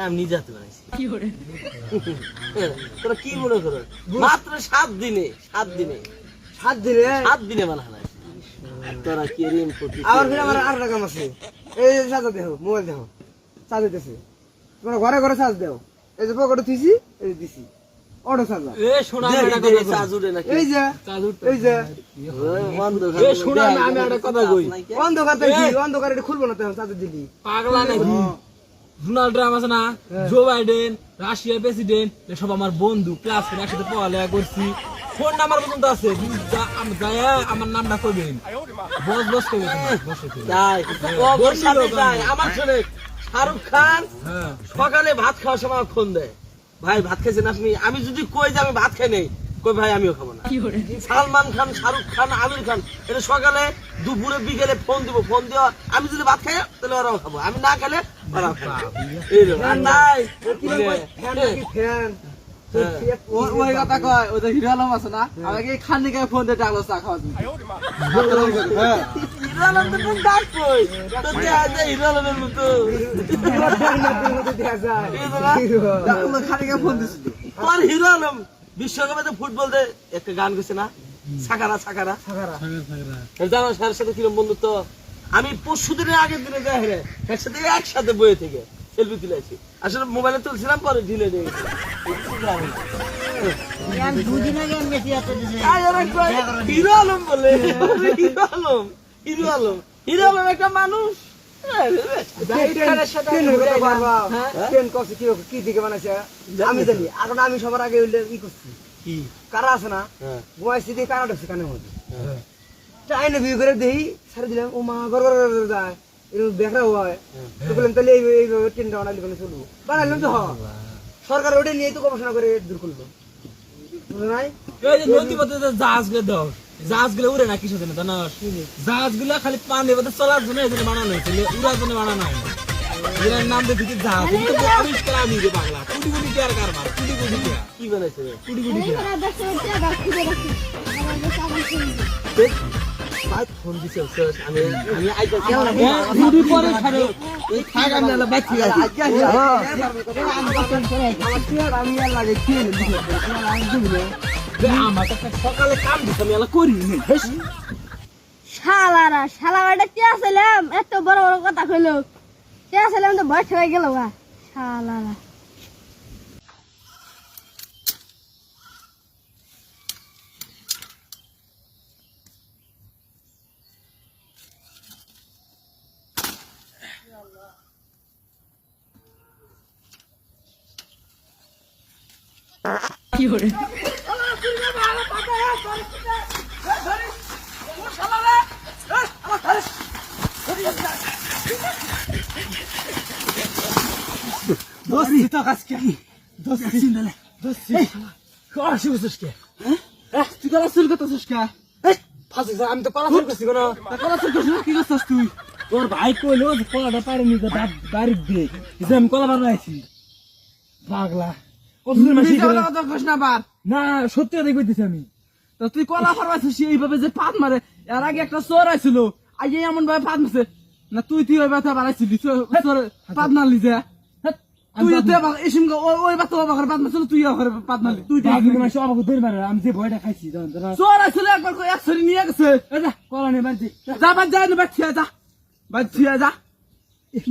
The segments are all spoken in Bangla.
আমি নিজে হাতে বানাইছি। তোরা কি মনে করো? মাত্র সাত দিনে সাত দিনে সাত দিনে? সাত দিনে বানানো তোরা কি ঋণ করতে আবার ফিরে আমার আর একটা আছে। এই যে চার্জার মোবাইল দেখো চার্জ তোমরা ঘরে ঘরে চার্জ দেও। এই যে পকেটে থুইছি এই যে দিছি। অটো এ শোনা দে, কথা নাকি? এই যে এই যে। অন্ধকার এ, শোনো, আমি- আমি একটা কথা কই। নাই কে? অন্ধকার এটা খুলবো না তখন চার্জার দিলি। পাগলা নাকি? ডোনাল্ড ট্রাম্প আছে না জো বাইডেন রাশিয়ার প্রেসিডেন্ট সব আমার বন্ধু ক্লাস করে একসাথে পড়ালেখা করছি। ফোন নাম্বার পর্যন্ত আছে আমার নামটা কইবেন। বস বস ওর সাথে তাই আমার শোনে শাহরুখ খান হ্যাঁ। সকালে ভাত খাওয়ার সময় ফোন দেয়। ভাই ভাত খাইছেন আপনি? আমি যদি কই যে আমি ভাত খাই নেই কই ভাই আমিও খাব না। সালমান খান শাহরুখ খান আমির খান এটা সকালে দুপুরে বিকেলে ফোন দিব ফোন দেওয়া আমি যদি ভাত খাই তাহলে ওরাও খাব। আমি না খেলে ওরাও খাব। নাই। ফ্যান নাকি ফ্যান? ওই কথা কয় ওই যে হিরো আলম আছে না আমাকে খান্নি গায়ে ফোন দিয়ে ডাকলো চা খাওয়া হ্যাঁ হিরো আলম তো কোন ডাক কই? তো দেয়া যায় হিরো আলমের মতো। দেখা যায়। ডাকলো খান্নি ফোন দিছিল তোর হিরো আলম বিশ্বকাপে তো ফুটবল দে একটা গান গেছে না? সাকারা সাকারা। জানো স্যারের সাথে কিরম বন্ধুত্ব? আমি পরশু দিনের আগের দিনে যাই রে এর সাথে একসাথে বয়ে থেকে সেলফি তুলেছি আসলে মোবাইলে তুলছিলাম পরে ঢিলে গেছে। কয়, হিরো আলম বলে হিরো আলম হিরো আলম। হিরো আলম একটা মানুষ। ট্রেন কষ্ট কি কি আমি জানি এখন আমি সবার আগে ই করছি। কারা আছে না? হ্যাঁ। ঘুমাইছি দিয়ে কারা ঢুকছে কানের মধ্যে? আইনে বিয়ে করে দেই ছাড়ে দিলাম ও মা গর গর গর গর যায়। এরকম দেখা হয়। তো বললাম তাহলে এই এইভাবে ট্রেনটা বানাইলি কোনো চলবো? বানাইলাম তো হ সরকার ওটা নিয়ে তো গবেষণা করে দূর করল। বুঝলো নাই? নদী পথে জাহাজ জাহাজগুলো উড়ে না কিসের জন্য জানো? জাহাজগুলো খালি পানি পথে চলার জন্য এই বানানো হয়েছে উড়ার জন্য বানানো হয় না। নাম দিয়ে দিচ্ছে জাহাজ। কিন্তু আবিষ্কার আমি রে বাংলা কোটি কোটি টাকার কারবার কোটি কোটি টাকা কি বানাইছে রে? কোটি কোটি ফোন দিছে আমি আমি আইতে দুদিন পরে ছাড়ো। এই থাক আমি আলা বাইছি আছি আমি আর লাগে কি আমার তো সকালে কাম দিছে আমি এলা করি শালারা শালা বেটা কে আসলাম এত বড় বড় কথা কইলো। কে আসলাম তো ভয় হয়ে গেল শালারা। কাজ কি দোস্তি সিন্দালে দোস্তি কাশ বসস কে তুই কলা চুল কত সুস্কা ফাঁসি আমি তো পালা করছি কোনো কলা চুল কত কি করছস তুই তোর ভাই কইলো যে কলাটা পারেনি তো দাঁত বাড়ি দে যে আমি কলা বানাইছি। পাগলা। না সত্যি কথা কইতেছি আমি। তো তুই কলা ফারবাইছিস এইভাবে যে পাত মারে এর আগে একটা চোর আইছিল আজ এমন ভাবে পাত মারছে। না তুই তুই ওই ব্যথা বাড়াইছিলি পাত মারলি যে। তুই তুই এসিম ওই ব্যথা আবার পাত মারছিল তুই পাত মারলি। ধরে মারে আমি যে ভয়টা খাইছি চোর আইছিল একবার এক ছড়ি নিয়ে গেছে। কলা নিয়ে বাড়ি যা বাদ যা বাদ থিয়া যা। বাদ যা। কি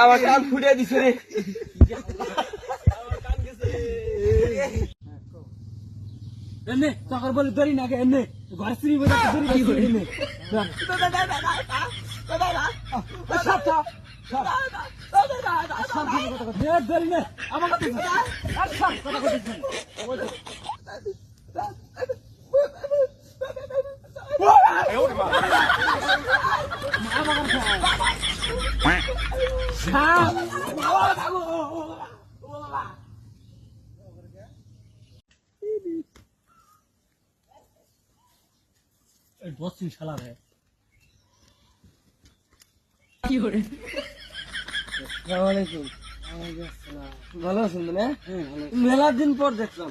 আমার কান ফুটিয়ে দিছে রে এনে তখন বলে ধরি না এনে ঘর শ্রী বলে ধরি কি করে এনে ধরি না আমার কাছে শালা রে। ভালো আছেন মানে? মেলার দিন পর দেখলাম।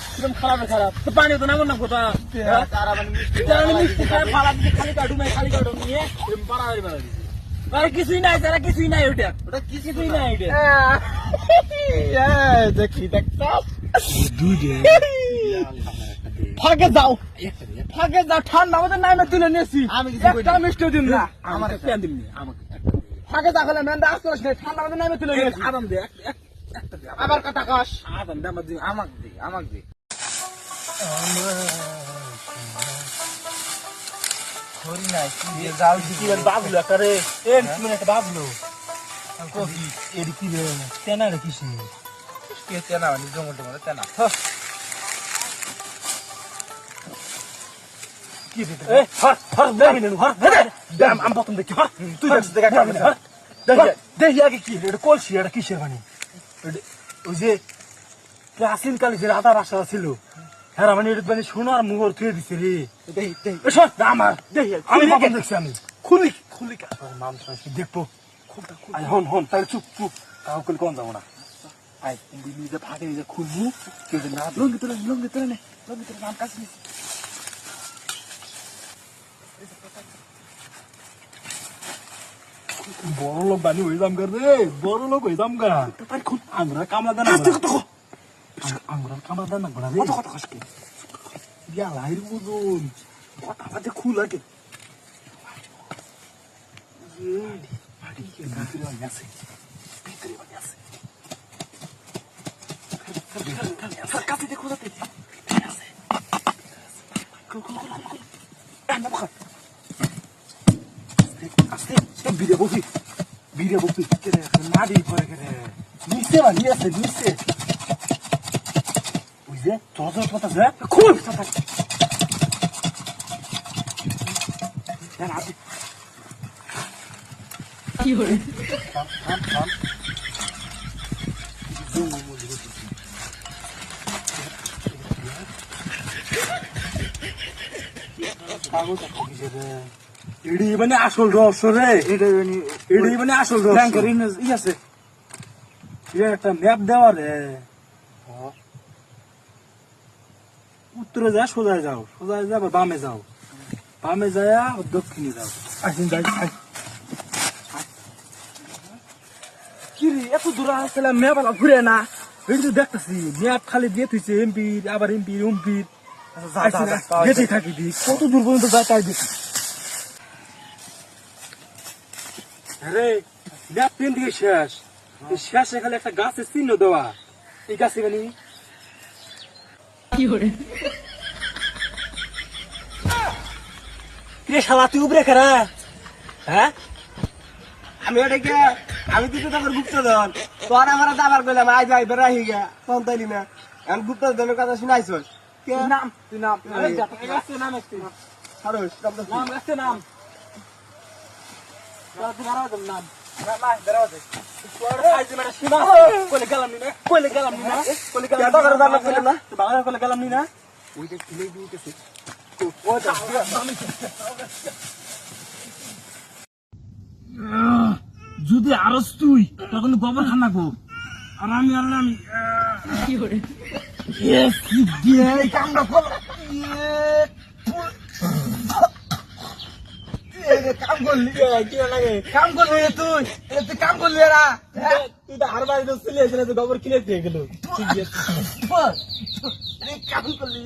নেওয়া খারাপ তো পানি তো নামন না কোথা মিষ্টি ফালা দিতে খালি কাটু নাই খালি কাটু নিয়ে পাড়া হয়ে বেড়া আরে কিছুই নাই তারা কিছুই নাই ওটা ওটা কিছুই নাই ওটা দেখি দেখতাম। ফাঁকে যাও। ফাঁকে যাও ঠান্ডা আমাদের নামে তুলে নিয়েছি। আমি কিছু কই একটা মিষ্টি দিন না। আমার একটা। পেন দিন আমাকে ফাঁকে যা খেলে মেন্দা আসতে আসলে ঠান্ডা আমাদের নামে তুলে নিয়েছি। আরাম দে আবার কথা কস। আরাম দে আমার দিন আমাকে দে আমাকে দে। তেনা রে কিসি কে তেনা মানে জঙ্গল টঙ্গল তেনা আম প্রথম দেখি তুই দেখা আগে কি এটা কলসি এটা কিসের এটা- ওই যে প্রাচীন কালে যে রাধা রাসা ছিল হ্যাঁ এটা সোনার মুহর থুয়ে দিছে রে। দেই দেই। এ শোন আমার। দেখি আমি খুলি প্রথম কে? দেখছি আমি। খুলি খুলি কা নাম শুনছি দেখব। আই হন হন তাহলে চুপ চুপ। কাউ কল কোন যাব না। আই নিজে ফাটে নিজে খুলবো। কেউ যে না লঙ্গি তোলে লঙ্গি তোলে নে। লঙ্গি তোলে নাম কাছে বড় লোক বানি হয়ে যাম রে বড় লোক হয়ে যাম গা। আমরা কামলা দানা আমরা কামলা দানা গড়া রে কত কত কষ্ট ইয়া লাইর বুঝুন বাজে খুল আগে ভিতরে অনেক আছে। ভিতরে অনেক আছে। কাছে দেখো যাতে। না বিরে বসি বিরে বসি মাদি করে নিচে বা নিয়ে আছে নিচে। চল চল কথা যা খুল না না এডি মানে আসল রহস্য রে এডি মানে আসল রহস্য ব্যাংকের ই আছে ইয়ে একটা ম্যাপ দেওয়া রে উত্তরে যা সোজায় যাও। সোজায় যা বামে যাও। বামে যায় দক্ষিণে যাও। আসেন যাই আয়। কি রে এত দূর আসলে ম্যাপ আলা ঘুরে না। এই তো দেখতেছি ম্যাপ খালি দিয়ে থুইছে এমপির আবার এমপির এমপির গেছে থাকি দি কত দূর পর্যন্ত যায় তাই দেখি। আরে ম্যাপ তিন দিকে শেষ। শেষে খালি একটা গাছের চিহ্ন দেওয়া। এই গাছে মানে রে শালা তুই উপরে খেরা হ্যাঁ? আমি ওটা কে? আমি তো তখন গুপ্তধন। তোর আমার দাবার কইলাম আজ আই বেড়া হই গা তখন তাইলি না। আমি গুপ্তধনের কথা শুনাইছস? কে? নাম তুই নাম। নাম একটু। সারস নাম নাম। নাম। না যদি আরস তুই তখন গোবর খানা গো। আর আমি আর আমি কি করে এই কামটা কর কাম করলি কি লাগে? কাম করলি তুই এ তুই কাম করলি না? তুই তো আর বাড়ি চলে এসে তো গোবর কিনে দিয়ে গেল। কাম করলি।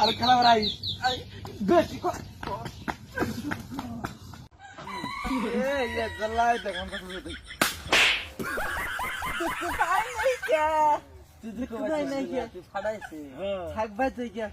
আর খেলা বেড়াই। বেশি এই জ্বালাই তুই দেখো কে? তুই কে?